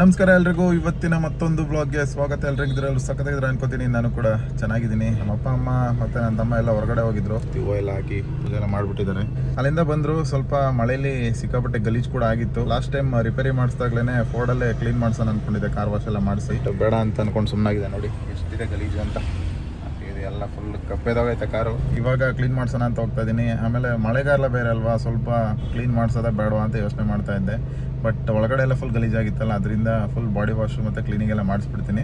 ನಮಸ್ಕಾರ ಎಲ್ರಿಗೂ. ಇವತ್ತಿನ ಮತ್ತೊಂದು ಬ್ಲಾಗ್ಗೆ ಸ್ವಾಗತ. ಎಲ್ರಿಗಿದ್ರೆ ಎಲ್ಲರೂ ಸಖತ್ತಾಗಿದ್ರೆ ಅನ್ಕೋತೀನಿ. ನಾನು ಕೂಡ ಚೆನ್ನಾಗಿದ್ದೀನಿ. ನಮ್ಮ ಅಪ್ಪ ಅಮ್ಮ ಮತ್ತು ನನ್ನ ತಮ್ಮ ಎಲ್ಲ ಹೊರಗಡೆ ಹೋಗಿದ್ರು. ಹೂವು ಎಲ್ಲ ಹಾಕಿ ಪೂಜೆ ಎಲ್ಲ ಮಾಡಿಬಿಟ್ಟಿದ್ದಾರೆ. ಅಲ್ಲಿಂದ ಬಂದರು. ಸ್ವಲ್ಪ ಮಳೆಯಲ್ಲಿ ಸಿಕ್ಕಾಪಟ್ಟೆ ಗಲೀಜು ಕೂಡ ಆಗಿತ್ತು. ಲಾಸ್ಟ್ ಟೈಮ್ ರಿಪೇರಿ ಮಾಡಿಸ್ದಾಗ್ಲೇ ಫೋರ್ಡಲ್ಲೇ ಕ್ಲೀನ್ ಮಾಡ್ಸೋಣ ಅಂದ್ಕೊಂಡಿದ್ದೆ ಕಾರ್ ವಾಶ್ ಎಲ್ಲ ಮಾಡಿಸಿ. ಬೇಡ ಅಂತ ಅನ್ಕೊಂಡು ಸುಮ್ಮನಾಗಿದೆ ನೋಡಿ. ಎಷ್ಟಿದೆ ಗಲೀಜು ಅಂತ. ಎಲ್ಲ ಫುಲ್ ಕಪ್ಪೆದಾಗೈತೆ ಕಾರು. ಇವಾಗ ಕ್ಲೀನ್ ಮಾಡ್ಸೋಣ ಅಂತ ಹೋಗ್ತಾ ಇದ್ದೀನಿ ಆಮೇಲೆ ಮಳೆಗಾಲ ಬೇರೆ ಅಲ್ವಾ? ಸ್ವಲ್ಪ ಕ್ಲೀನ್ ಮಾಡ್ಸೋದ ಬೇಡವಾ ಅಂತ ಯೋಚನೆ ಮಾಡ್ತಾ ಇದ್ದೆ. ಬಟ್ ಒಳಗಡೆ ಎಲ್ಲ ಫುಲ್ ಗಲೀಜಾಗಿತ್ತಲ್ಲ ಅದರಿಂದ ಫುಲ್ ಬಾಡಿ ವಾಶ್ ಮತ್ತೆ ಕ್ಲೀನಿಂಗ್ ಎಲ್ಲ ಮಾಡಿಸ್ಬಿಡ್ತೀನಿ.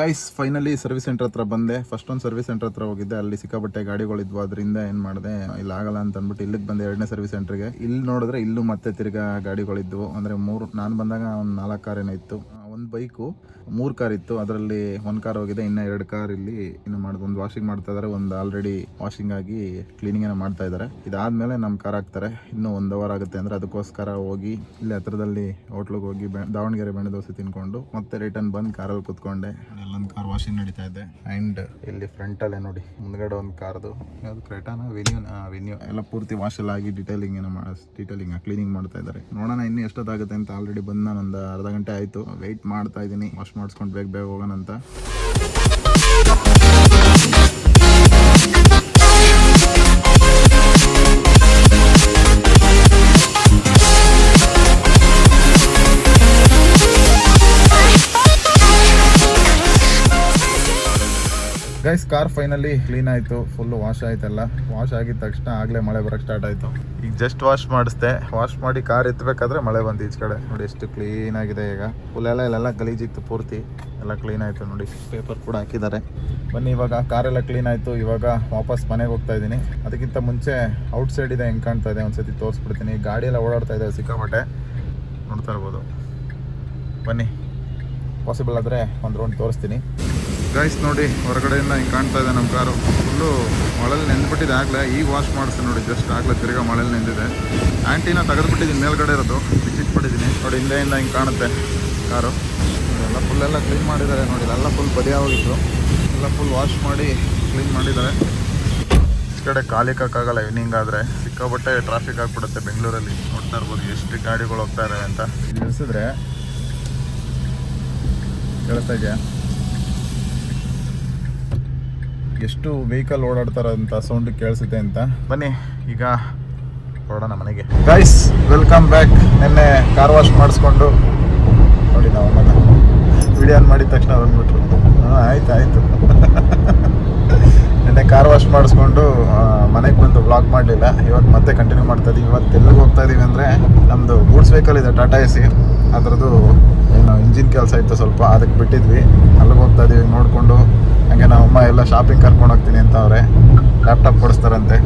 ಗೈಸ್ ಫೈನಲಿ ಸರ್ವಿಸ್ ಸೆಂಟರ್ ಹತ್ರ ಬಂದೆ. ಫಸ್ಟ್ ಒಂದು ಸರ್ವಿಸ್ ಸೆಂಟರ್ ಹತ್ರ ಹೋಗಿದ್ದೆ. ಅಲ್ಲಿ ಸಿಕ್ಕಾಪಟ್ಟೆ ಗಾಡಿಗಳಿದ್ವು ಅದರಿಂದ ಏನು ಮಾಡಿದೆ? ಇಲ್ಲಿ ಆಗಲ್ಲ ಅಂತ ಅಂದ್ಬಿಟ್ಟು ಇಲ್ಲಿಗೆ ಬಂದೆ ಎರಡನೇ ಸರ್ವಿಸ್ ಸೆಂಟರ್ಗೆ ಇಲ್ಲಿ ನೋಡಿದ್ರೆ ಇಲ್ಲೂ ಮತ್ತೆ ತಿರ್ಗಾ ಗಾಡಿಗಳಿದ್ವು. ಅಂದರೆ ಮೂರು ನಾನು ಬಂದಾಗ ಒಂದು ನಾಲ್ಕು ಕಾರ್ ಏನೋ ಇತ್ತು. ಒಂದು ಬೈಕು, ಮೂರು ಕಾರ್ ಇತ್ತು. ಅದರಲ್ಲಿ ಒಂದು ಕಾರ್ ಹೋಗಿದೆ, ಇನ್ನು ಎರಡು ಕಾರ್ ಇಲ್ಲಿ ಇನ್ನು ಮಾಡಿದ್, ಒಂದು ವಾಷಿಂಗ್ ಮಾಡ್ತಾ ಇದ್ದಾರೆ ಒಂದು ಆಲ್ರೆಡಿ ವಾಷಿಂಗ್ ಆಗಿ ಕ್ಲೀನಿಂಗ್ ಏನೋ ಮಾಡ್ತಾ ಇದ್ದಾರೆ ಇದಾದ್ಮೇಲೆ ನಮ್ಮ ಕಾರ್ ಹಾಕ್ತಾರೆ. ಇನ್ನೂ ಒಂದು ಅವರ್ ಆಗುತ್ತೆ ಅಂದರೆ ಅದಕ್ಕೋಸ್ಕರ ಹೋಗಿ ಇಲ್ಲಿ ಹತ್ರದಲ್ಲಿ ಹೋಟ್ಲಿಗೆ ಹೋಗಿ ದಾವಣಗೆರೆ ಬೆಣ್ಣೆ ದೋಸೆ ತಿನ್ಕೊಂಡು ಮತ್ತೆ ರಿಟರ್ನ್ ಬಂದು ಕಾರಲ್ಲಿ ಕುತ್ಕೊಂಡೆ. ಅಲ್ಲೊಂದು ಕಾರ್ ವಾಷಿಂಗ್ ನಡೀತಾ ಇದೆ. ಆ್ಯಂಡ್ ಇಲ್ಲಿ ಫ್ರಂಟಲ್ಲೇ ನೋಡಿ, ಮುಂದ್ಗಡೆ ಒಂದು ಕಾರ್ದು ಯಾವುದು ಕ್ರೆಟಾನ ವೆನ್ಯೂ ವೆನ್ಯೂ ಎಲ್ಲ ಪೂರ್ತಿ ವಾಶಲ್ ಆಗಿ ಡಿಟೇಲಿಂಗ್ ಏನೋ ಮಾಡಿ ಡಿಟೇಲಿಂಗ್ ಕ್ಲೀನಿಂಗ್ ಮಾಡ್ತಾ ಇದ್ದಾರೆ ನೋಡೋಣ ಇನ್ನೂ ಎಷ್ಟೊತ್ತಾಗುತ್ತೆ ಅಂತ ಆಲ್ರೆಡಿ ಬಂದು ನಾನು ಅರ್ಧ ಗಂಟೆ ಆಯಿತು. ವೆಯ್ಟ್ ಮಾಡ್ತಾ ಇದ್ದೀನಿ ವಾಶ್ ಮಾಡಿಸ್ಕೊಂಡು ಬೇಗ ಬೇಗ ಹೋಗೋಣ ಅಂತ. ಗೈಸ್ ಕಾರ್ ಫೈನಲಿ ಕ್ಲೀನ್ ಆಯಿತು. ಫುಲ್ಲು ವಾಶ್ ಆಯ್ತಲ್ಲ. ವಾಶ್ ಆಗಿದ ತಕ್ಷಣ ಆಗಲೇ ಮಳೆ ಬರೋಕ್ಕೆ ಸ್ಟಾರ್ಟ್ ಆಯಿತು. ಈಗ ಜಸ್ಟ್ ವಾಶ್ ಮಾಡಿಸ್ದೆ. ವಾಶ್ ಮಾಡಿ ಕಾರ್ ಎತ್ತಬೇಕಾದ್ರೆ ಮಳೆ ಬಂದು ಈಚೆ ಕಡೆ. ನೋಡಿ ಎಷ್ಟು ಕ್ಲೀನ್ ಆಗಿದೆ ಈಗ. ಫುಲ್ ಎಲ್ಲ ಇಲ್ಲೆಲ್ಲ ಗಲೀಜಿತ್ತು ಪೂರ್ತಿ. ಎಲ್ಲ ಕ್ಲೀನ್ ಆಯಿತು ನೋಡಿ. ಪೇಪರ್ ಕೂಡ ಹಾಕಿದ್ದಾರೆ. ಬನ್ನಿ, ಇವಾಗ ಕಾರೆಲ್ಲ ಕ್ಲೀನ್ ಆಯಿತು. ಇವಾಗ ವಾಪಸ್ ಮನೆಗೆ ಹೋಗ್ತಾ ಇದ್ದೀನಿ. ಅದಕ್ಕಿಂತ ಮುಂಚೆ ಔಟ್ ಸೈಡ್ ಇದೆ ಹೆಂಗೆ ಕಾಣ್ತಾ ಇದೆ ಒಂದ್ಸತಿ ತೋರಿಸ್ಬಿಡ್ತೀನಿ. ಗಾಡಿ ಎಲ್ಲ ಓಡಾಡ್ತಾ ಇದೆ ಸಿಕ್ಕಾಪಟ್ಟೆ. ನೋಡ್ತಾ ಇರ್ಬೋದು. ಬನ್ನಿ. ಪಾಸಿಬಲ್ ಆದರೆ ಒಂದು ರೌಂಡ್ ತೋರಿಸ್ತೀನಿ. ಗೈಸ್ ನೋಡಿ, ಹೊರಗಡೆಯಿಂದ ಹಿಂಗೆ ಕಾಣ್ತಾ ಇದೆ ನಮ್ಮ ಕಾರು. ಫುಲ್ಲು ಮಳಲ್ಲಿ ನೆಂದ್ಬಿಟ್ಟಿದೆ ಆಗಲೇ. ಈಗ ವಾಶ್ ಮಾಡಿಸ್ತೀನಿ ನೋಡಿ ಜಸ್ಟ್ ಆಗಲೇ ತಿರ್ಗಾ ಮಳಲ್ಲಿ ನೆಂದಿದೆ ಆ್ಯಂಟಿನ ತೆಗೆದುಬಿಟ್ಟಿದ್ದೀನಿ ಮೇಲ್ಗಡೆ ಇರೋದು. ಬಿಚ್ಚಿಟ್ಬಿಟ್ಟಿದ್ದೀನಿ ನೋಡಿ, ಹಿಂದೆಯಿಂದ ಹಿಂಗೆ ಕಾಣುತ್ತೆ ಕಾರು. ಎಲ್ಲ ಫುಲ್ಲೆಲ್ಲ ಕ್ಲೀನ್ ಮಾಡಿದ್ದಾರೆ ನೋಡಿ ಎಲ್ಲ ಫುಲ್ ಬದಿಯಾಗಿತ್ತು ಎಲ್ಲ ಫುಲ್ ವಾಶ್ ಮಾಡಿ ಕ್ಲೀನ್ ಮಾಡಿದ್ದಾರೆ. ಈ ಕಡೆ ಕಾಲಿಕ್ಕಾಗಲ್ಲ ಈವ್ನಿಂಗ್ ಆದರೆ. ಸಿಕ್ಕಾಬಟ್ಟೆ ಟ್ರಾಫಿಕ್ ಆಗಿಬಿಡುತ್ತೆ ಬೆಂಗಳೂರಲ್ಲಿ. ನೋಡ್ತಾ ಇರ್ಬೋದು ಎಷ್ಟು ಗಾಡಿಗಳು ಹೋಗ್ತಾ ಇದ್ದಾವೆ ಅಂತ. ಇಲ್ಲಿ ಇಳಿಸಿದ್ರೆ ಕೇಳಿಸ್ತಾ ಇದೆಯಾ? ಎಷ್ಟು ವೆಹಿಕಲ್ ಓಡಾಡ್ತಾರ ಅಂತ ಸೌಂಡ್ ಕೇಳಿಸುತ್ತೆ ಅಂತ. ಬನ್ನಿ, ಈಗ ಓಡೋಣ ಮನೆಗೆ. ಗೈಸ್ ವೆಲ್ಕಮ್ ಬ್ಯಾಕ್ ನಿನ್ನೆ ಕಾರ್ ವಾಶ್ ಮಾಡಿಸ್ಕೊಂಡು ನೋಡಿ ನಾವು ಮನೆ ವಿಡಿಯೋ ಮಾಡಿದ ತಕ್ಷಣ ಬಂದ್ಬಿಟ್ರು. ಹಾಂ, ಆಯ್ತು, ಆಯಿತು. ನಿನ್ನೆ ಕಾರ್ ವಾಶ್ ಮಾಡಿಸ್ಕೊಂಡು ಮನೆಗೆ ಬಂದು ಬ್ಲಾಗ್ ಮಾಡಲಿಲ್ಲ. ಇವತ್ತು ಮತ್ತೆ ಕಂಟಿನ್ಯೂ ಮಾಡ್ತಾ ಇದೀವಿ. ಇವತ್ತು ಎಲ್ಲಿಗೆ ಹೋಗ್ತಾ ಇದೀವಿ ಅಂದರೆ ನಮ್ಮದು ಗೂಡ್ಸ್ ವೆಹಿಕಲ್ ಇದೆ ಟಾಟಾ ಎ ಸಿ ಅದರದ್ದು ಏನು ಇಂಜಿನ್ ಕೆಲಸ ಇತ್ತು ಸ್ವಲ್ಪ ಅದಕ್ಕೆ ಬಿಟ್ಟಿದ್ವಿ. ಅಲ್ಲಿಗೆ ಹೋಗ್ತಾ ಇದೀವಿ ನೋಡಿಕೊಂಡು. ಹಂಗೆ ನಮ್ಮ ಅಮ್ಮ ಎಲ್ಲ ಶಾಪಿಂಗ್ ಕರ್ಕೊಂಡು ಹೋಗ್ತೀನಿ ಅಂತ ಅವ್ರೆ. ಲ್ಯಾಪ್ಟಾಪ್ ಕೊಡಿಸ್ತಾರಂತೆ.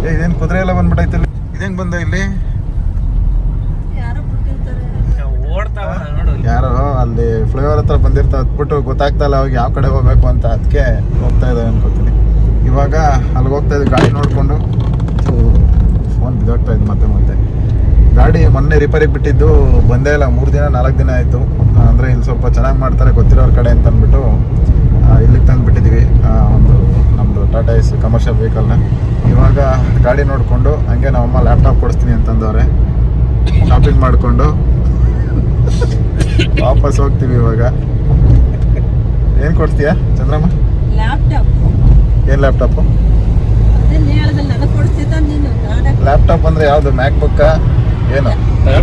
ಏ ಇದೇನು ಕುದುರೆ ಎಲ್ಲ ಬಂದ್ಬಿಟ್ಟೈತೆ ಇಲ್ಲಿ? ಇದೇನು ಬಂದ ಇಲ್ಲಿ? ಯಾರೋ ಅಲ್ಲಿ ಫ್ಲೈಓವರ್ ಹತ್ರ ಬಂದಿರ್ತಾವೆ ಅದ್ಬಿಟ್ಟು ಗೊತ್ತಾಗ್ತಾ ಇಲ್ಲ ಅವಾಗ ಯಾವ ಕಡೆ ಹೋಗ್ಬೇಕು ಅಂತ. ಅದಕ್ಕೆ ಹೋಗ್ತಾ ಇದ್ದಾವೆ ಅನ್ಕೋತೀನಿ. ಇವಾಗ ಅಲ್ಲಿಗೆ ಹೋಗ್ತಾ ಇದ್ದೀವಿ ಗಾಡಿ ನೋಡಿಕೊಂಡು. ಫೋನ್ ಬಿದ್ದೋಗ್ತಾ ಇದ್ದು ಮತ್ತೆ ಮತ್ತೆ. ಗಾಡಿ ಮೊನ್ನೆ ರಿಪೇರಿಗೆ ಬಿಟ್ಟಿದ್ದು ಬಂದೇ ಇಲ್ಲ. ಮೂರು ದಿನ ನಾಲ್ಕು ದಿನ ಆಯಿತು. ಅಂದರೆ ಇಲ್ಲಿ ಸ್ವಲ್ಪ ಚೆನ್ನಾಗಿ ಮಾಡ್ತಾರೆ ಗೊತ್ತಿರೋರ ಕಡೆ ಅಂತ ಅಂದ್ಬಿಟ್ಟು ಆ, ಇಲ್ಲಿಗೆ ತಂದು ಬಿಟ್ಟಿದ್ದೀವಿ ಒಂದು ನಮ್ಮದು ಟಾಟಾ ಬೇಕಲ್ಲ. ಇವಾಗ ಗಾಡಿ ನೋಡಿಕೊಂಡು ಹಂಗೆ ನಮ್ಮಮ್ಮ ಲ್ಯಾಪ್ಟಾಪ್ ಕೊಡಿಸ್ತೀನಿ ಅಂತಂದವ್ರೆ. ಶಾಪಿಂಗ್ ಮಾಡಿಕೊಂಡು. ವಾಪಸ್ ಹೋಗ್ತೀವಿ ಇವಾಗ. ಏನು ಕೊಡ್ತೀಯಾ ಚಂದ್ರಮ್ಮ? ಏನು ಲ್ಯಾಪ್ಟಾಪು ಲ್ಯಾಪ್ಟಾಪ್ ಅಂದರೆ ಯಾವುದು ಮ್ಯಾಕ್ ಬುಕ್ಕ ಏನು?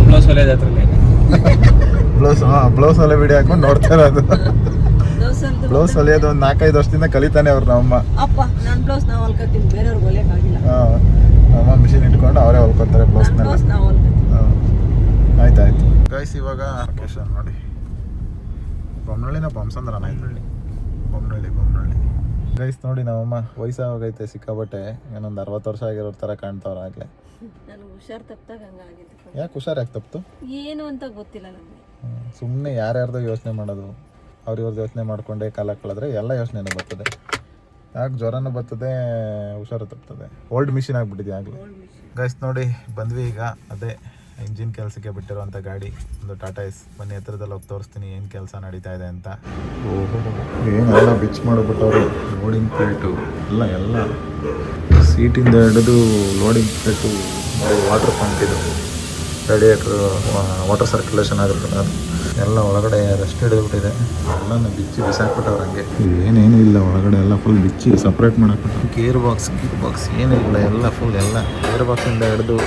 ಬ್ಲೌಸ್ ಹೊಲೆ ಬ್ಲೌಸ್ ಹಾಂ ಬ್ಲೌಸ್ ಅಲ್ಲೇ ಬಿಡಿ ಹಾಕೊಂಡು ನೋಡ್ತಾರೆ ಇರೋದು. ಬ್ಲೌಸ್ ಅಂತ ಬ್ಲೌಸ್ ಹೊಲಿಯೋದು ಒಂದು ನಾಲ್ಕೈದು ವರ್ಷದಿಂದ ಕಲಿತಾನೆ ಅವ್ರು ನಮ್ಮಮ್ಮ ಅಪ್ಪ ನನ್ನ ಬ್ಲೌಸ್ ನಾವು ಬೇರೆಯವ್ರಿಗೆ ಹೊಲಿಯಕ್ಕಾಗಿಲ್ಲ. ಹಾಂ ನಮ್ಮಮ್ಮ ಮಿಷಿನ್ ಇಟ್ಕೊಂಡು ಅವರೇ ಹೊಲ್ಕೊತಾರೆ ಬ್ಲೌಸ್ ನಾವು ಹೊಲ್ಕೊತೀವಿ ಆಯ್ತು ಆಯ್ತು ಗೈಸ್ ಇವಾಗ ಲೊಕೇಶನ್ ನೋಡಿ ಬೊಮ್ಮನಹಳ್ಳಿನ ಬೊಮ್ಸಂದ್ರನ ಇದು? ಬೊಮ್ಮನಹಳ್ಳಿ ಬೊಮ್ಮನಹಳ್ಳಿ ಗೈಸ್ ನೋಡಿ ನಮ್ಮಮ್ಮ ವಯಸ್ಸಾಗೈತೆ ಸಿಕ್ಕಾಬಟ್ಟೆ ಏನೊಂದು ಅರವತ್ತು ವರ್ಷ ಆಗಿರೋ ಥರ ಕಾಣ್ತಾವ್ರ ಆಗಲೇ. ನನಗೆ ಹುಷಾರ್ ತಪ್ಪಾಗ ಹಂಗಾಗಿತ್ತು ಯಾಕೆ ಹುಷಾರು ಯಾಕೆ ತಪ್ಪಿತು ಏನು ಅಂತ ಗೊತ್ತಿಲ್ಲ ನನಗೆ ಸುಮ್ಮನೆ ಯಾರ್ಯಾರ್ದೋ ಯೋಚನೆ ಮಾಡೋದು. ಅವ್ರ ಇವ್ರದ್ದು ಯೋಚನೆ ಮಾಡಿಕೊಂಡೆ ಕಾಲ ಕಳೆದ್ರೆ ಎಲ್ಲ ಯೋಚನೆನೂ ಬರ್ತದೆ. ಯಾಕೆ ಜ್ವರನೂ ಬರ್ತದೆ ಹುಷಾರು ತಪ್ತದೆ. ಓಲ್ಡ್ ಮಿಷಿನ್ ಆಗಿಬಿಟ್ಟಿದೆ ಆಗಲೇ. ಗೈಸ್ ನೋಡಿ ಬಂದ್ವಿ ಈಗ. ಅದೇ ಇಂಜಿನ್ ಕೆಲಸಕ್ಕೆ ಬಿಟ್ಟಿರುವಂಥ ಗಾಡಿ. ಒಂದು ಟಾಟಾ ಎಸ್ ಬನ್ನಿ ಹತ್ರದಲ್ಲಿ ಹೋಗಿ ತೋರಿಸ್ತೀನಿ ಏನು ಕೆಲಸ ನಡೀತಾ ಇದೆ ಅಂತ. ಏನೆಲ್ಲ ಬಿಚ್ ಮಾಡಿಬಿಟ್ಟವ್ರು. ಲೋಡಿಂಗ್ ಪ್ಲೇಟು ಎಲ್ಲ ಎಲ್ಲ. ಸೀಟಿಂದ ಹಿಡಿದು ಲೋಡಿಂಗ್ ಪ್ಲೇಟು ವಾಟರ್ ಪಂಪ್ ಇದು. ರೇಡಿಯೇಟ್ರ್ ವಾಟರ್ ಸರ್ಕ್ಯುಲೇಷನ್ ಆಗಿರ್ತದೆ ಅದು. ಎಲ್ಲ ಒಳಗಡೆ ರೆಸ್ಟ್ ಹಿಡಿದ್ಬಿಟ್ಟಿದೆ. ಎಲ್ಲನೂ ಬಿಚ್ಚಿ ಬಿಸಾಕ್ಬಿಟ್ಟವ್ರು ಹಂಗೆ. ಏನೇನು ಇಲ್ಲ ಒಳಗಡೆ ಎಲ್ಲ ಫುಲ್ ಬಿಚ್ಚಿ ಸಪ್ರೇಟ್ ಮಾಡಾಕ್ಬಿಟ್ಟು ಗೇರ್ ಬಾಕ್ಸ್ ಗೀರ್ ಬಾಕ್ಸ್ ಏನಿಲ್ಲ ಎಲ್ಲ ಫುಲ್ ಎಲ್ಲ. ಗೇರ್ ಬಾಕ್ಸಿಂದ ಹಿಡಿದು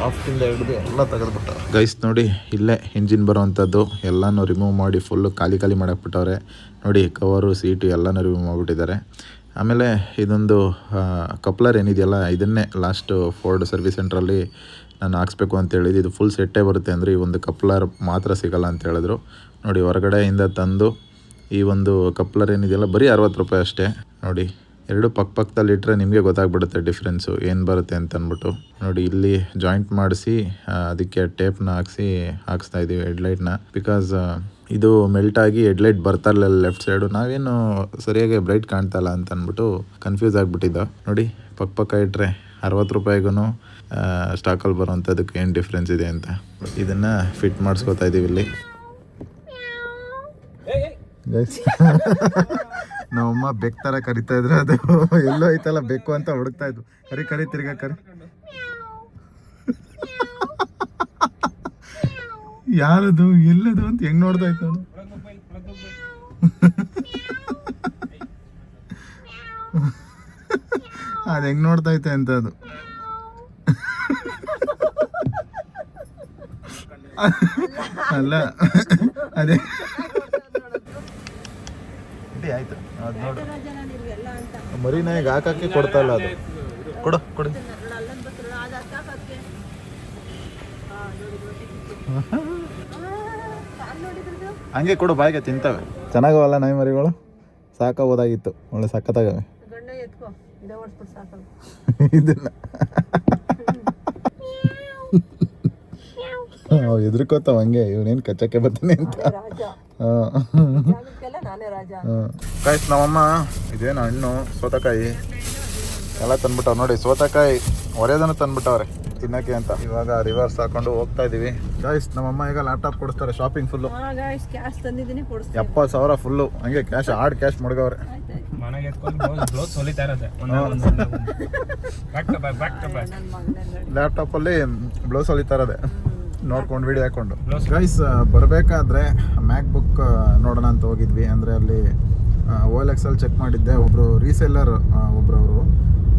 ಸಾಫ್ಟಿಂದ ಹಿಡಿದು ಎಲ್ಲ ತೆಗೆದ್ಬಿಟ್ಟವ್ರೆ. ಗೈಸ್ ನೋಡಿ ಇಲ್ಲೇ ಇಂಜಿನ್ ಬರುವಂಥದ್ದು. ಎಲ್ಲನೂ ರಿಮೂವ್ ಮಾಡಿ ಫುಲ್ಲು ಖಾಲಿ ಖಾಲಿ ಮಾಡಾಕ್ಬಿಟ್ಟವ್ರೆ. ನೋಡಿ ಕವರು ಸೀಟು ಎಲ್ಲನೂ ರಿಮೂವ್ ಮಾಡಿಬಿಟ್ಟಿದ್ದಾರೆ. ಆಮೇಲೆ ಇದೊಂದು ಕಪ್ಲರ್ ಏನಿದೆಯಲ್ಲ ಇದನ್ನೇ ಲಾಸ್ಟು ಫೋರ್ಡ್ ಸರ್ವಿಸ್ ಸೆಂಟ್ರಲ್ಲಿ ನಾನು ಹಾಕ್ಸ್ಬೇಕು ಅಂತ ಹೇಳಿದ್ದು ಇದು ಫುಲ್ ಸೆಟ್ಟೇ ಬರುತ್ತೆ ಅಂದರೆ ಈ ಒಂದು ಕಪ್ಲರ್ ಮಾತ್ರ ಸಿಗಲ್ಲ ಅಂತ ಹೇಳಿದ್ರು. ನೋಡಿ ಹೊರಗಡೆಯಿಂದ ತಂದು ಈ ಒಂದು ಕಪ್ಲರ್ ಏನಿದೆಯಲ್ಲ, ಬರೀ ಅರವತ್ತು ರೂಪಾಯಿ ಅಷ್ಟೇ. ನೋಡಿ, ಎರಡು ಪಕ್ಕ ಪಕ್ಕದಲ್ಲಿ ಇಟ್ಟರೆ ನಿಮಗೆ ಗೊತ್ತಾಗ್ಬಿಡುತ್ತೆ ಡಿಫ್ರೆನ್ಸು ಏನು ಬರುತ್ತೆ ಅಂತ ಅಂದ್ಬಿಟ್ಟು ನೋಡಿ, ಇಲ್ಲಿ ಜಾಯಿಂಟ್ ಮಾಡಿಸಿ ಅದಕ್ಕೆ ಟೇಪ್ನ ಹಾಕ್ಸಿ, ಹಾಕ್ಸ್ತಾ ಇದ್ದೀವಿ ಹೆಡ್ಲೈಟ್ನ ಬಿಕಾಸ್ ಇದು ಮೆಲ್ಟ್ ಆಗಿ ಹೆಡ್ಲೈಟ್ ಬರ್ತಾ ಇರಲಿಲ್ಲ ಲೆಫ್ಟ್ ಸೈಡು ನಾವೇನು ಸರಿಯಾಗಿ ಬ್ರೈಟ್ ಕಾಣ್ತಾ ಇಲ್ಲ ಅಂತ ಅಂದ್ಬಿಟ್ಟು ಕನ್ಫ್ಯೂಸ್ ಆಗಿಬಿಟ್ಟಿದ್ದ. ನೋಡಿ ಪಕ್ಕ ಪಕ್ಕ ಇಟ್ಟರೆ ಅರವತ್ತು ರೂಪಾಯಿಗೂ ಸ್ಟಾಕಲ್ಲಿ ಬರುವಂಥದ್ದಕ್ಕೆ ಏನು ಡಿಫ್ರೆನ್ಸ್ ಇದೆ ಅಂತ. ಇದನ್ನು ಫಿಟ್ ಮಾಡಿಸ್ಕೊತಾ ಇದ್ದೀವಿ ಇಲ್ಲಿ. ನಮ್ಮಮ್ಮ ಬೆಕ್ ಥರ ಕರಿತಾ ಇದ್ರು. ಅದು ಎಲ್ಲೋ ಐತಲ್ಲ, ಬೆಕ್ಕು ಅಂತ ಹುಡುಕ್ತಾ ಇದ್ವು ಕರಿ ಕರಿ, ತಿರ್ಗಾ ಕರಿ. ಯಾರದು, ಎಲ್ಲದು ಅಂತ ಹೆಂಗ್ ನೋಡ್ತಾ ಇತ್ತು ನೋಡು. ಅದ್ ಹೆಂಗ್ ನೋಡ್ತಾ ಐತೆ ಅಂತ ಅದು. ಅಲ್ಲ ಅದೇ. ಆಯ್ತು. ಅದ್ ನೋಡು. ಮರಿ ನಾಯಿಗೆ ಹಾಕಕ್ಕೆ ಕೊಡ್ತಲ್ಲ ಅದು. ಕೊಡು ಕೊಡು. ಹಂಗೆ ಕೊಡು ಬಾಯಿಗೆ ತಿಂತವೆ. ಚೆನ್ನಾಗವಲ್ಲ ನಾಯಿ ಮರಿಗಳು? ಸಾಕಾಗೋದಾಗಿತ್ತು. ಒಳ್ಳೆ ಸಖತ್ತಾಗವೆ. ಇದನ್ನ ಎದ್ರಿಕೋತಾವ ಹಂಗೆ. ಇವನೇನು ಕಚ್ಚಕ್ಕೆ ಬರ್ತಾನೆ ಅಂತ. ಕಾಯ್ಸ್ ನಮ್ಮಮ್ಮ ಇದೇನು ಹಣ್ಣು ಸೋತಕಾಯಿ. ಎಲ್ಲ ತಂದ್ಬಿಟ್ಟವ್ ನೋಡಿ ಸೋತಕಾಯಿ ಒರೆದನ್ನು ತಂದ್ಬಿಟ್ಟವ್ರೆ. ತಿನ್ನಕ್ಕೆ ಅಂತ. ಇವಾಗ ರಿವರ್ಸ್ ಹಾಕೊಂಡು ಹೋಗ್ತಾ ಇದೀವಿ. ಗಾಯ್ಸ್ ನಮ್ಮಮ್ಮ ಈಗ ಲ್ಯಾಪ್ಟಾಪ್ ಕೊಡಿಸ್ತಾರೆ ಶಾಪಿಂಗ್ ಫುಲ್ಲು ಎಪ್ಪತ್ತು ಸಾವಿರ ಫುಲ್ಲು ಹಂಗೆ ಕ್ಯಾಶ್ ಆಡ್ ಕ್ಯಾಶ್ ಮಡ್ಗವ್ರೆ. ಮನೆಗೆ ಎತ್ಕೊಂಡು ಹೊಲಿತಾ ಇರತ್ತೆ ಮಗನ ಲ್ಯಾಪ್ಟಾಪಲ್ಲಿ ಬ್ಲೌಸ್ ಹೊಲಿತಾ ಇರೋದೆ. ನೋಡ್ಕೊಂಡು ವಿಡಿಯೋ ಹಾಕೊಂಡು. ಗೈಸ್ ಬರಬೇಕಾದ್ರೆ ಮ್ಯಾಕ್ ಬುಕ್ ನೋಡೋಣ ಅಂತ ಹೋಗಿದ್ವಿ. ಅಂದರೆ ಅಲ್ಲಿ ಓ ಎಲ್ ಎಕ್ಸ್ ಅಲ್ಲಿ ಚೆಕ್ ಮಾಡಿದ್ದೆ. ಒಬ್ಬರು ರೀಸೆಲ್ಲರ್ ಒಬ್ರವರು.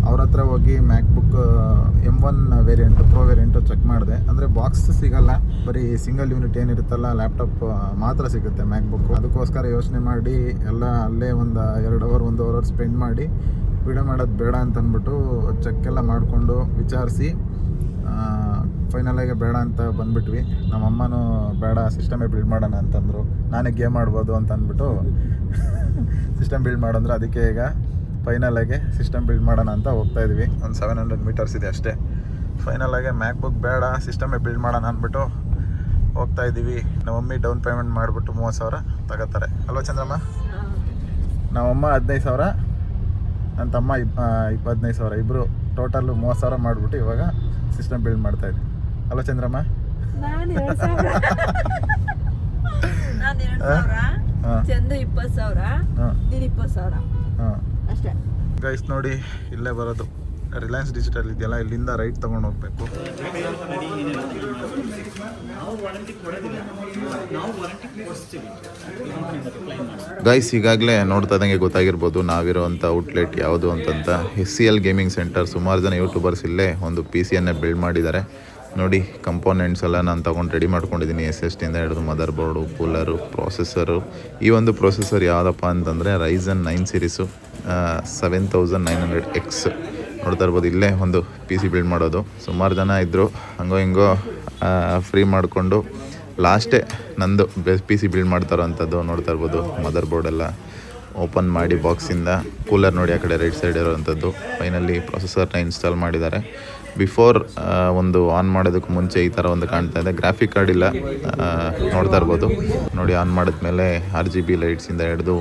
ಅವ್ರ ಹತ್ರ ಹೋಗಿ MacBook M one variant pro variant check ಮಾಡಿದೆ. ಅಂದರೆ ಬಾಕ್ಸ್ ಸಿಗಲ್ಲ. ಬರೀ ಸಿಂಗಲ್ ಯೂನಿಟ್ ಏನಿರುತ್ತಲ್ಲ ಲ್ಯಾಪ್ಟಾಪ್ ಮಾತ್ರ ಸಿಗುತ್ತೆ ಮ್ಯಾಕ್ ಬುಕ್ ಅದಕ್ಕೋಸ್ಕರ ಯೋಚನೆ ಮಾಡಿ, ಎಲ್ಲ ಅಲ್ಲೇ ಒಂದು ಎರಡು ಅವರ್ ಒಂದು ಅವರ್ ಸ್ಪೆಂಡ್ ಮಾಡಿ ವಿಡಿಯೋ ಮಾಡೋದು ಬೇಡ ಅಂತ ಅಂದ್ಬಿಟ್ಟು ಚೆಕ್ ಎಲ್ಲ ಮಾಡಿಕೊಂಡು ವಿಚಾರಿಸಿ ಫೈನಲಾಗಿ ಬೇಡ ಅಂತ ಬಂದ್ಬಿಟ್ವಿ. ನಮ್ಮ ಅಮ್ಮನೂ ಬೇಡ ಸಿಸ್ಟಮೇ ಬಿಲ್ಡ್ ಮಾಡೋಣ ಅಂತಂದರು. ನಾನೇ ಗೇಮ್ ಆಡ್ಬೋದು ಅಂತ ಅಂದ್ಬಿಟ್ಟು ಸಿಸ್ಟಮ್ ಬಿಲ್ಡ್ ಮಾಡಂದ್ರೆ. ಅದಕ್ಕೆ ಈಗ ಫೈನಲಾಗಿ ಸಿಸ್ಟಮ್ ಬಿಲ್ಡ್ ಮಾಡೋಣ ಅಂತ ಹೋಗ್ತಾ ಇದೀವಿ. ಒಂದು ಸೆವೆನ್ ಹಂಡ್ರೆಡ್ ಮೀಟರ್ಸ್ ಇದೆ ಅಷ್ಟೇ. ಫೈನಲಾಗಿ ಮ್ಯಾಕ್ಬುಕ್ ಬೇಡ ಸಿಸ್ಟಮೇ ಬಿಲ್ಡ್ ಮಾಡೋಣ ಅಂದ್ಬಿಟ್ಟು ಹೋಗ್ತಾ ಇದ್ದೀವಿ ನಮ್ಮಮ್ಮಿ ಡೌನ್ ಪೇಮೆಂಟ್ ಮಾಡಿಬಿಟ್ಟು ಮೂವತ್ತು ಸಾವಿರ ತಗೋತಾರೆ. ಅಲ್ವಾ ಚಂದ್ರಮ್ಮ? ನಮ್ಮಮ್ಮ ಹದಿನೈದು ಸಾವಿರ ನನ್ನ ತಮ್ಮ ಇಪ್ ಇಪ್ಪ ಹದಿನೈದು ಸಾವಿರ. ಇಬ್ಬರು ಟೋಟಲ್ಲು ಮೂವತ್ತು ಸಾವಿರ ಮಾಡಿಬಿಟ್ಟು ಇವಾಗ ಸಿಸ್ಟಮ್ ಬಿಲ್ಡ್ ಮಾಡ್ತಾ ಇದ್ವಿ. ಅಲ್ವಾ ಚಂದ್ರಮ್ಮ? ನಾನು ಎರಡು ಸಾವಿರ. ಚಂದು ಇಪ್ಪತ್ತು ಸಾವಿರ. ಹಾಂ. ನೀನು ಇಪ್ಪತ್ತು ಸಾವಿರ. ಅಷ್ಟೇ. ಗೈಸ್ ನೋಡಿ, ಇಲ್ಲೇ ಬರೋದು. ರಿಲಯನ್ಸ್ ಡಿಜಿಟಲ್ ಇದೆಯಲ್ಲ, ಇಲ್ಲಿಂದ ರೈಟ್ ತಗೊಂಡು ಹೋಗ್ಬೇಕು. ಗೈಸ್ ಈಗಾಗಲೇ ನೋಡ್ತಾ ಇದ್ದಂಗೆ ಗೊತ್ತಾಗಿರ್ಬೋದು ನಾವಿರೋವಂಥ ಔಟ್ಲೆಟ್ ಯಾವುದು ಅಂತಂತ. S C L gaming centre ಸುಮಾರು ಜನ ಯೂಟ್ಯೂಬರ್ಸ್ ಇಲ್ಲೇ ಒಂದು ಪಿ ಸಿಯನ್ನೇ ಬಿಲ್ಡ್ ಮಾಡಿದ್ದಾರೆ. ನೋಡಿ ಕಂಪೋನೆಂಟ್ಸ್ ಎಲ್ಲ ನಾನು ತೊಗೊಂಡು ರೆಡಿ ಮಾಡ್ಕೊಂಡಿದ್ದೀನಿ ಎಸ್ ಎಸ್ ಟಿಯಿಂದ ಹಿಡಿದು ಮದರ್ ಬೋರ್ಡು ಕೂಲರು ಪ್ರೊಸೆಸರು ಈ ಒಂದು ಪ್ರೊಸೆಸರ್ ಯಾವುದಪ್ಪ ಅಂತಂದರೆ Ryzen nine series seven thousand nine hundred X ನೋಡ್ತಾ ಇರ್ಬೋದು, ಇಲ್ಲೇ ಒಂದು ಪಿ ಸಿ ಬಿಲ್ಡ್ ಮಾಡೋದು. ಸುಮಾರು ಜನ ಇದ್ದರು ಹಂಗೋ ಹಿಂಗೋ ಫ್ರೀ ಮಾಡಿಕೊಂಡು ಲಾಸ್ಟೇ ನಂದು ಪಿ ಸಿ ಬಿಲ್ಡ್ ಮಾಡ್ತಾರೋ ಅಂಥದ್ದು ನೋಡ್ತಾ ಇರ್ಬೋದು ಮದರ್ ಬೋರ್ಡೆಲ್ಲ ಓಪನ್ ಮಾಡಿ ಬಾಕ್ಸಿಂದ ಕೂಲರ್ ನೋಡಿ ಆ ಕಡೆ ರೈಟ್ ಸೈಡ್ ಇರೋವಂಥದ್ದು ಫೈನಲಿ ಪ್ರೊಸೆಸರ್ನ ಇನ್ಸ್ಟಾಲ್ ಮಾಡಿದ್ದಾರೆ. ಬಿಫೋರ್ ಒಂದು ಆನ್ ಮಾಡೋದಕ್ಕೆ ಮುಂಚೆ ಈ ಥರ ಒಂದು ಕಾಣ್ತಾ ಇದೆ. ಗ್ರಾಫಿಕ್ ಕಾರ್ಡ್ ಇಲ್ಲ. ನೋಡ್ತಾ ಇರ್ಬೋದು. ನೋಡಿ ಆನ್ ಮಾಡಿದ್ಮೇಲೆ ಆರ್ ಜಿ ಬಿ ಲೈಟ್ಸಿಂದ ಹಿಡಿದು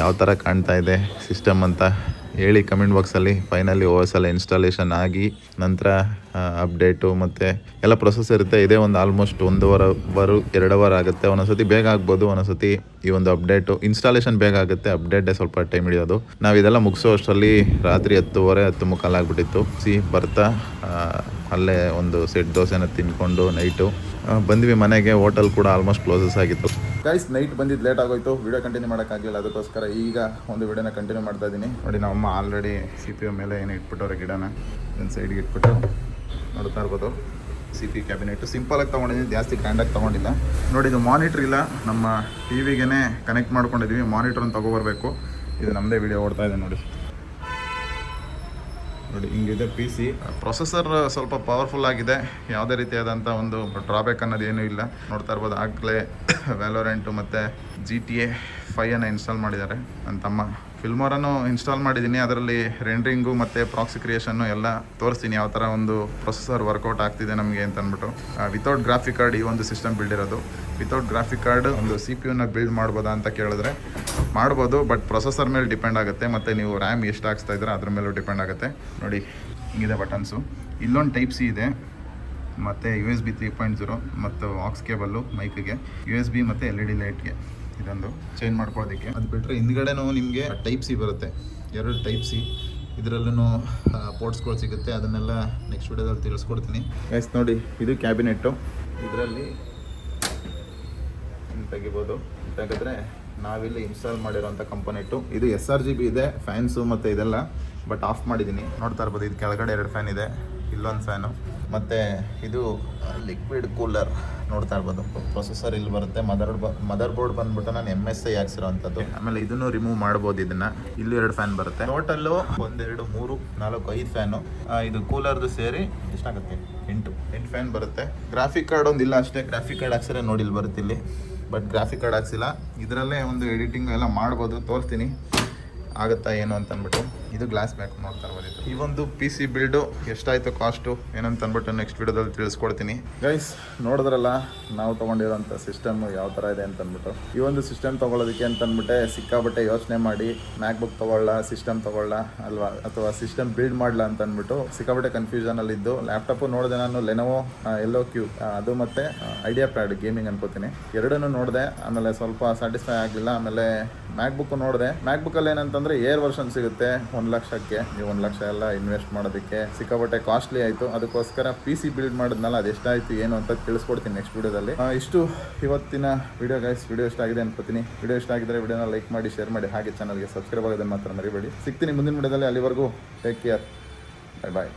ಯಾವ ಥರ ಕಾಣ್ತಾ ಇದೆ ಸಿಸ್ಟಮ್ ಅಂತ. ಹೇಳಿ ಕಮೆಂಟ್ ಬಾಕ್ಸಲ್ಲಿ ಫೈನಲಿ ಓ ಎಸ್ ಎಲ್ಲ ಇನ್ಸ್ಟಾಲೇಷನ್ ಆಗಿ, ನಂತರ ಅಪ್ಡೇಟು ಮತ್ತು ಎಲ್ಲ ಪ್ರೊಸೆಸ್ ಇರುತ್ತೆ. ಇದೇ ಒಂದು ಆಲ್ಮೋಸ್ಟ್ ಒಂದು ವಾರ ಅವರು ಎರಡು ಅವರ್ ಆಗುತ್ತೆ. ಒಂದೊಂದ್ಸತಿ ಬೇಗ ಆಗ್ಬೋದು, ಒಂದೊಂದ್ಸತಿ ಈ ಒಂದು ಅಪ್ಡೇಟು ಇನ್ಸ್ಟಾಲೇಷನ್ ಬೇಗ ಆಗುತ್ತೆ. ಅಪ್ಡೇಟೇ ಸ್ವಲ್ಪ ಟೈಮ್ ಹಿಡಿಯೋದು. ನಾವು ಇದೆಲ್ಲ ಮುಗಿಸೋ ಅಷ್ಟರಲ್ಲಿ ರಾತ್ರಿ ಹತ್ತುವರೆ, ಹತ್ತು ಮುಕ್ಕಾಲು ಆಗ್ಬಿಟ್ಟಿತ್ತು. ಸಿ ಬರ್ತಾ ಅಲ್ಲೇ ಒಂದು ಸೆಟ್ ದೋಸೆನ ತಿನ್ಕೊಂಡು ನೈಟು ಬಂದ್ವಿ ಮನೆಗೆ ಹೋಟೆಲ್ ಕೂಡ ಆಲ್ಮೋಸ್ಟ್ ಕ್ಲೋಸಸ್ ಆಗಿತ್ತು. ಗೈಸ್ ನೈಟ್ ಬಂದಿದ್ದು ಲೇಟ್ ಆಗೋಯ್ತು. ವಿಡಿಯೋ ಕಂಟಿನ್ಯೂ ಮಾಡೋಕ್ಕಾಗಲಿಲ್ಲ ಅದಕ್ಕೋಸ್ಕರ ಈಗ ಒಂದು ವಿಡಿಯೋನ ಕಂಟಿನ್ಯೂ ಮಾಡ್ತಾ ಇದ್ದೀನಿ ನೋಡಿ ನಮ್ಮಮ್ಮ ಆಲ್ರೆಡಿ ಸಿ ಪಿ ಮೇಲೆ ಏನು ಇಟ್ಬಿಟ್ಟವ್ರೆ ಗಿಡನ ಒಂದು ಸೈಡ್ಗೆ ಇಟ್ಬಿಟ್ಟು ನೋಡ್ತಾ ಇರ್ಬೋದು. ಸಿ ಪಿ ಕ್ಯಾಬಿನೆಟ್ ಸಿಂಪಲಾಗಿ ತೊಗೊಂಡಿದ್ದೀನಿ ಜಾಸ್ತಿ ಗ್ರ್ಯಾಂಡಾಗಿ ತೊಗೊಂಡಿಲ್ಲ. ನೋಡಿ, ಇದು ಮಾನಿಟ್ರ್ ಇಲ್ಲ. ನಮ್ಮ ಟಿ ವಿಗೆ ಕನೆಕ್ಟ್ ಮಾಡ್ಕೊಂಡಿದ್ದೀವಿ ಮಾನಿಟ್ರನ್ನು ತೊಗೊಬರ್ಬೇಕು ಇದು ನಮ್ಮದೇ ವಿಡಿಯೋ ಓಡ್ತಾ ಇದೆ ನೋಡಿ. ನೋಡಿ, ಹಿಂಗಿದೆ ಪಿ ಸಿ ಪ್ರೊಸೆಸರ್ ಸ್ವಲ್ಪ ಪವರ್ಫುಲ್ ಆಗಿದೆ. ಯಾವುದೇ ರೀತಿಯಾದಂಥ ಒಂದು ಡ್ರಾಬ್ಯಾಕ್ ಅನ್ನೋದು ಏನೂ ಇಲ್ಲ. ನೋಡ್ತಾ ಇರ್ಬೋದು, ಆಗಲೇ ವ್ಯಾಲೋರೆಂಟು ಮತ್ತು ಜಿ ಟಿ ಎ ಫೈಯನ್ನು ಇನ್ಸ್ಟಾಲ್ ಮಾಡಿದ್ದಾರೆ. ನನ್ನ ತಮ್ಮ ಫಿಲ್ಮರನ್ನು ಇನ್ಸ್ಟಾಲ್ ಮಾಡಿದ್ದೀನಿ. ಅದರಲ್ಲಿ ರೆಂಡ್ರಿಂಗು ಮತ್ತು ಪ್ರಾಕ್ಸಿ ಕ್ರಿಯೇಷನ್ನು ಎಲ್ಲ ತೋರಿಸ್ತೀನಿ. ಯಾವ ಥರ ಒಂದು ಪ್ರೊಸೆಸರ್ ವರ್ಕೌಟ್ ಆಗ್ತಿದೆ ನಮಗೆ ಅಂತ ಅಂದ್ಬಿಟ್ಟು. ವಿತೌಟ್ ಗ್ರಾಫಿಕ್ ಕಾರ್ಡ್ ಈ ಒಂದು ಸಿಸ್ಟಮ್ ಬಿಲ್ಡ್ ಇರೋದು. ವಿತೌಟ್ ಗ್ರಾಫಿಕ್ ಕಾರ್ಡ್ ಒಂದು ಸಿ ಪಿ ಯುನ ಬಿಲ್ಡ್ ಮಾಡ್ಬೋದಾ ಅಂತ ಕೇಳಿದ್ರೆ ಮಾಡ್ಬೋದು ಬಟ್ ಪ್ರೊಸೆಸರ್ ಮೇಲೆ ಡಿಪೆಂಡ್ ಆಗುತ್ತೆ, ಮತ್ತು ನೀವು ರ್ಯಾಮ್ ಎಷ್ಟು ಹಾಕ್ಸ್ತಾ ಇದ್ರೆ ಅದ್ರ ಮೇಲೂ ಡಿಪೆಂಡ್ ಆಗುತ್ತೆ. ನೋಡಿ, ಹಿಂಗಿದೆ ಬಟನ್ಸು ಇಲ್ಲೊಂದು ಟೈಪ್ ಸಿ ಇದೆ, ಮತ್ತು U S B three point zero ಮತ್ತು ಆಕ್ಸ್ ಕೇಬಲ್ಲು ಮೈಕಿಗೆ ಯು ಎಸ್ ಬಿ ಮತ್ತು ಎಲ್ ಇ ಡಿ ಲೈಟ್ಗೆ ಇದೊಂದು ಚೇಂಜ್ ಮಾಡ್ಕೊಳ್ಳೋದಕ್ಕೆ. ಅದು ಬಿಟ್ಟರೆ ಹಿಂದ್ಗಡೆನೂ ನಿಮಗೆ ಟೈಪ್ ಸಿ ಬರುತ್ತೆ. ಎರಡು ಟೈಪ್ ಸಿ ಇದರಲ್ಲೂ ಪೋರ್ಟ್ಸ್ಗಳು ಸಿಗುತ್ತೆ. ಅದನ್ನೆಲ್ಲ ನೆಕ್ಸ್ಟ್ ವಿಡಿಯೋದಲ್ಲಿ ತಿಳಿಸ್ಕೊಡ್ತೀನಿ. ಎಸ್ ನೋಡಿ, ಇದು ಕ್ಯಾಬಿನೆಟ್ಟು ಇದರಲ್ಲಿ ತೆಗಿಬೋದು. ತೆಗೆದ್ರೆ ನಾವಿಲ್ಲಿ ಇನ್ಸ್ಟಾಲ್ ಮಾಡಿರೋಂಥ ಕಂಪೋನೆಂಟು ಇದು ಎಸ್ ಆರ್ ಜಿ ಬಿ ಇದೆ ಫ್ಯಾನ್ಸು ಮತ್ತು ಇದೆಲ್ಲ ಬಟ್ ಆಫ್ ಮಾಡಿದ್ದೀನಿ. ನೋಡ್ತಾ ಇರ್ಬೋದು, ಇದು ಕೆಳಗಡೆ ಎರಡು ಫ್ಯಾನ್ ಇದೆ, ಇಲ್ಲೊಂದು ಫ್ಯಾನು ಮತ್ತು ಇದು ಲಿಕ್ವಿಡ್ ಕೂಲರ್ ನೋಡ್ತಾ ಇರ್ಬೋದು. ಪ್ರೊಸೆಸರ್ ಇಲ್ಲಿ ಬರುತ್ತೆ ಮದರ್ ಮದರ್ ಬೋರ್ಡ್ ಬಂದ್ಬಿಟ್ಟು ನಾನು ಎಂ ಎಸ್ ಐ ಹಾಕ್ಸಿರೋವಂಥದ್ದು ಆಮೇಲೆ ಇದನ್ನು ರಿಮೂವ್ ಮಾಡ್ಬೋದು ಇದನ್ನ. ಇಲ್ಲಿ ಎರಡು ಫ್ಯಾನ್ ಬರುತ್ತೆ. ಟೋಟಲ್ಲು ಒಂದೆರಡು, ಮೂರು, ನಾಲ್ಕು, ಐದು ಫ್ಯಾನು ಇದು ಕೂಲರ್ದು ಸೇರಿ ಎಷ್ಟಾಗುತ್ತೆ? ಎಂಟು. ಎಂಟು ಫ್ಯಾನ್ ಬರುತ್ತೆ. ಗ್ರಾಫಿಕ್ ಕಾರ್ಡ್ ಒಂದಿಲ್ಲ ಅಷ್ಟೇ. ಗ್ರಾಫಿಕ್ ಕಾರ್ಡ್ ಹಾಕ್ಸಿದ್ರೆ ನೋಡಿ, ಇಲ್ಲಿ ಬರುತ್ತೆ ಇಲ್ಲಿ. ಬಟ್ ಗ್ರಾಫಿಕ್ ಕಾರ್ಡ್ ಹಾಕ್ಸಿಲ್ಲ. ಇದರಲ್ಲೇ ಒಂದು ಎಡಿಟಿಂಗ್ ಎಲ್ಲ ಮಾಡ್ಬೋದು ತೋರಿಸ್ತೀನಿ. ಆಗುತ್ತಾ ಏನು ಅಂತ ಅಂದ್ಬಿಟ್ಟು ಇದು ಗ್ಲಾಸ್ ಬ್ಯಾಕ್ ನೋಡ್ತಾ ಇರ್ಬೋದು. ಈ ಒಂದು ಪಿ ಸಿ ಬಿಲ್ಡು ಎಷ್ಟಾಯಿತು ಕಾಸ್ಟು ಏನಂತ ಅಂದ್ಬಿಟ್ಟು ನೆಕ್ಸ್ಟ್ ವಿಡಿಯೋದಲ್ಲಿ ತಿಳಿಸ್ಕೊಡ್ತೀನಿ. ಗೈಸ್ ನೋಡಿದ್ರಲ್ಲ, ನಾವು ತೊಗೊಂಡಿರೋಂಥ ಸಿಸ್ಟಮ್ ಯಾವ ಥರ ಇದೆ ಅಂತ ಅಂದ್ಬಿಟ್ಟು. ಈ ಒಂದು ಸಿಸ್ಟಮ್ ತೊಗೊಳೋದಕ್ಕೆ ಅಂತ ಅಂದ್ಬಿಟ್ಟೆ ಸಿಕ್ಕಾಬಟ್ಟೆ ಯೋಚನೆ ಮಾಡಿ ಮ್ಯಾಕ್ ಬುಕ್ ತೊಗೊಳ್ಳ ಸಿಸ್ಟಮ್ ತೊಗೊಳ್ಳ, ಅಲ್ವಾ? ಅಥವಾ ಸಿಸ್ಟಮ್ ಬಿಲ್ಡ್ ಮಾಡಲ ಅಂತ ಅಂದ್ಬಿಟ್ಟು ಸಿಕ್ಕಾಬಟ್ಟೆ ಕನ್ಫ್ಯೂಷನಲ್ಲಿದ್ದು ಲ್ಯಾಪ್ಟಾಪು ನೋಡಿದೆ ನಾನು ಲೆನೋವೋ ಎಲ್ಲೋ ಕ್ಯೂ ಅದು ಮತ್ತು ಐಡಿಯಾ ಪ್ಯಾಡ್ ಗೇಮಿಂಗ್ ಅನ್ಕೋತೀನಿ. ಎರಡನ್ನೂ ನೋಡಿದೆ, ಆಮೇಲೆ ಸ್ವಲ್ಪ ಸ್ಯಾಟಿಸ್ಫೈ ಆಗಲಿಲ್ಲ, ಆಮೇಲೆ ಮ್ಯಾಕ್ ಬುಕ್ ನೋಡಿದೆ. ಮ್ಯಾಕ್ ಬುಕ್ಕಲ್ಲಿ ಏನಂತಂದರೆ ಏರ್ ವರ್ಷನ್ ಸಿಗುತ್ತೆ. ಒಂದು ಲಕ್ಷಕ್ಕೆ. ನೀವು ಒಂದು ಲಕ್ಷ ಎಲ್ಲ ಇನ್ವೆಸ್ಟ್ ಮಾಡೋದಕ್ಕೆ ಸಿಕ್ಕಾಪಟ್ಟೆ ಕಾಸ್ಟ್ಲಿ ಆಯಿತು. ಅದಕ್ಕೋಸ್ಕರ ಪಿ ಸಿ ಬಿಲ್ಡ್ ಮಾಡಿದ್ನಲ್ಲ, ಅದು ಎಷ್ಟಾಯಿತು, ಏನು ಅಂತ ತಿಳಿಸ್ಕೊಡ್ತೀನಿ ನೆಕ್ಸ್ಟ್ ವಿಡಿಯೋದಲ್ಲಿ. ಇಷ್ಟು ಇವತ್ತಿನ ವಿಡಿಯೋ ಗೈಸ್ ವಿಡಿಯೋ ಇಷ್ಟ ಆಗಿದೆ ಅನ್ಕೋತೀನಿ. ವಿಡಿಯೋ ಇಷ್ಟ ಆಗಿದ್ರೆ ವಿಡಿಯೋನ ಲೈಕ್ ಮಾಡಿ ಶೇರ್ ಮಾಡಿ, ಹಾಗೆ ಚಾನಲ್ಗೆ ಸಬ್ಸ್ಕ್ರೈಬ್ ಆಗೋದನ್ನು ಮಾತ್ರ ಮರಿಬೇಡಿ. ಸಿಗ್ತೀನಿ ಮುಂದಿನ ವಿಡಿಯೋದಲ್ಲಿ. ಅಲ್ಲಿವರೆಗೂ ಟೇಕ್ ಕೇರ್ ಬೈ ಬಾಯ್